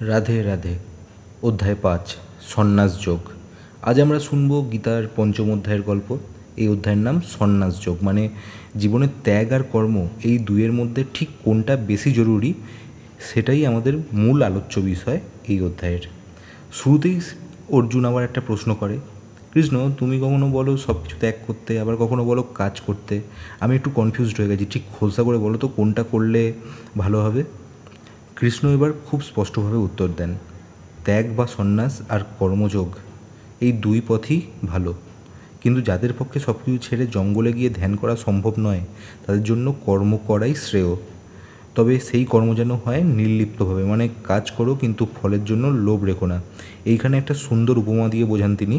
রাধে রাধে। অধ্যায় পাঁচ, সন্ন্যাস যোগ। আজ আমরা শুনব গীতার পঞ্চম অধ্যায়ের গল্প। এই অধ্যায়ের নাম সন্ন্যাস যোগ। মানে জীবনের ত্যাগ আর কর্ম এই দুয়ের মধ্যে ঠিক কোনটা বেশি জরুরি সেটাই আমাদের মূল আলোচ্য বিষয় এই অধ্যায়ের। শুরুতেই অর্জুন আবার একটা প্রশ্ন করে, কৃষ্ণ, তুমি কখনো বলো সব কিছু ত্যাগ করতে, আবার কখনো বলো কাজ করতে? আমি একটু কনফিউজড হয়ে গেছি। ঠিক খোলসা করে বলো তো কোনটা করলে ভালো হবে? কৃষ্ণ এবার খুব স্পষ্টভাবে উত্তর দেন, ত্যাগ বা সন্ন্যাস আর কর্মযোগ, এই দুই পথই ভালো। কিন্তু যাদের পক্ষে সব কিছু ছেড়ে জঙ্গলে গিয়ে ধ্যান করা সম্ভব নয়, তাদের জন্য কর্ম করাই শ্রেয়। তবে সেই কর্ম যেন হয় নির্লিপ্তভাবে মানে কাজ করো কিন্তু ফলের জন্য লোভ রেখো না। এইখানে একটা সুন্দর উপমা দিয়ে বোঝান তিনি,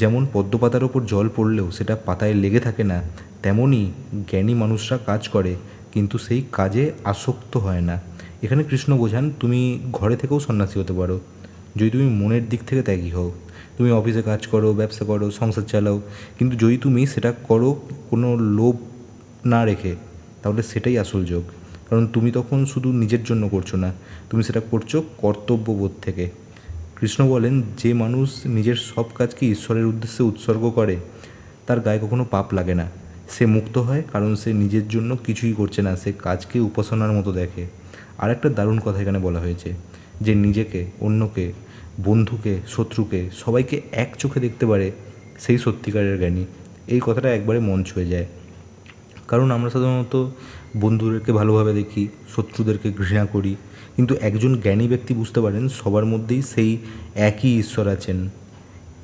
যেমন পদ্মপাতার ওপর জল পড়লেও সেটা পাতায় লেগে থাকে না তেমনই জ্ঞানী মানুষরা কাজ করে, কিন্তু সেই কাজে আসক্ত হয় না। এখানে কৃষ্ণ বোঝান, তুমি ঘরে থেকেও সন্ন্যাসী হতে পারো। যদি তুমি মনের দিক থেকে ত্যাগী হও, তুমি অফিসে কাজ করো, ব্যবসা করো, সংসার চালাও, কিন্তু যদি তুমি সেটা করো, কোনো লোভ না রেখে, তাহলে সেটাই আসল যোগ। কারণ তুমি তখন শুধু নিজের জন্য করছ না, তুমি সেটা করছ কর্তব্যবোধ থেকে। কৃষ্ণ বলেন, যে মানুষ নিজের সব কাজকে ঈশ্বরের উদ্দেশ্যে উৎসর্গ করে, তার গায়ে কখনো পাপ লাগে না। সে মুক্ত হয়, কারণ সে নিজের জন্য কিছুই করছে না, সে কাজকে উপাসনার মতো দেখে। আর একটা দারুণ কথা এখানে বলা হয়েছে যে নিজেকে, অন্যকে, বন্ধুকে, শত্রুকে সবাইকে এক চোখে দেখতে পারে সেই সত্যিকারের জ্ঞানী। এই কথাটা একবারে মন ছুঁয়ে যায়। কারণ আমরা সাধারণত বন্ধুদেরকে ভালোভাবে দেখি, শত্রুদেরকে ঘৃণা করি, কিন্তু একজন জ্ঞানী ব্যক্তি বুঝতে পারেন সবার মধ্যেই সেই একই ঈশ্বর আছেন।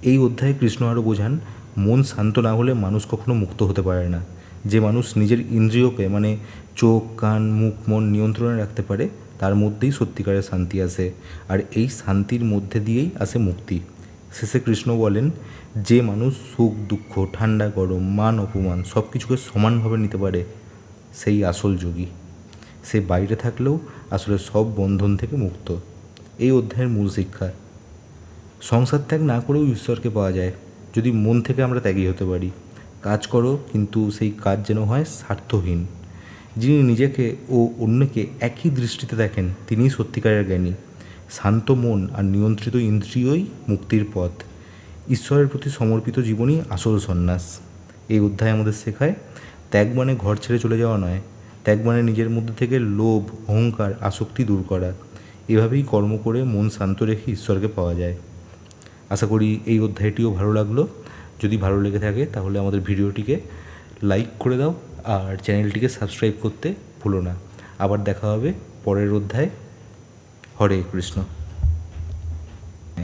এই অধ্যায়ে কৃষ্ণ আরও বোঝান, মন শান্ত না হলে মানুষ কখনো মুক্ত হতে পারে না। যে মানুষ নিজের ইন্দ্রিয়কে মানে চোখ, কান, মুখ, মন নিয়ন্ত্রণে রাখতে পারে, তার মধ্যেই সত্যিকারের শান্তি আসে। আর এই শান্তির মধ্যে দিয়েই আসে মুক্তি। শেষে কৃষ্ণ বলেন, যে মানুষ সুখ, দুঃখ, ঠান্ডা, গরম, মান, অপমান সব কিছুকে সমানভাবে নিতে পারে, সেই আসল যোগী। সে বাইরে থাকলেও আসলে সব বন্ধন থেকে মুক্ত। এই অধ্যায়ের মূল শিক্ষা। সংসার ত্যাগ না করেও ঈশ্বরকে পাওয়া যায়, যদি মন থেকে আমরা ত্যাগী হতে পারি। কাজ করো, কিন্তু সেই কাজ যেন হয় স্বার্থহীন। যিনি নিজেকে ও অন্যকে একই দৃষ্টিতে দেখেন, তিনিই সত্যিকারের জ্ঞানী। শান্ত মন আর নিয়ন্ত্রিত ইন্দ্রিয়ই মুক্তির পথ। ঈশ্বরের প্রতি সমর্পিত জীবনই আসল সন্ন্যাস। এই অধ্যায় আমাদের শেখায়, ত্যাগ মানে ঘর ছেড়ে চলে যাওয়া নয়। ত্যাগ মানে নিজের মধ্যে থেকে লোভ, অহংকার, আসক্তি দূর করা। এভাবেই কর্ম করে মন শান্ত রেখে ঈশ্বরকে পাওয়া যায়। আশা করি এই অধ্যায়টিও ভালো লাগল। যদি ভালো লেগে থাকে তাহলে আমাদের ভিডিওটিকে লাইক করে দাও। আর চ্যানেলটিকে সাবস্ক্রাইব করতে ভুলো না। আবার দেখা হবে পরের অধ্যায়। হরে কৃষ্ণ।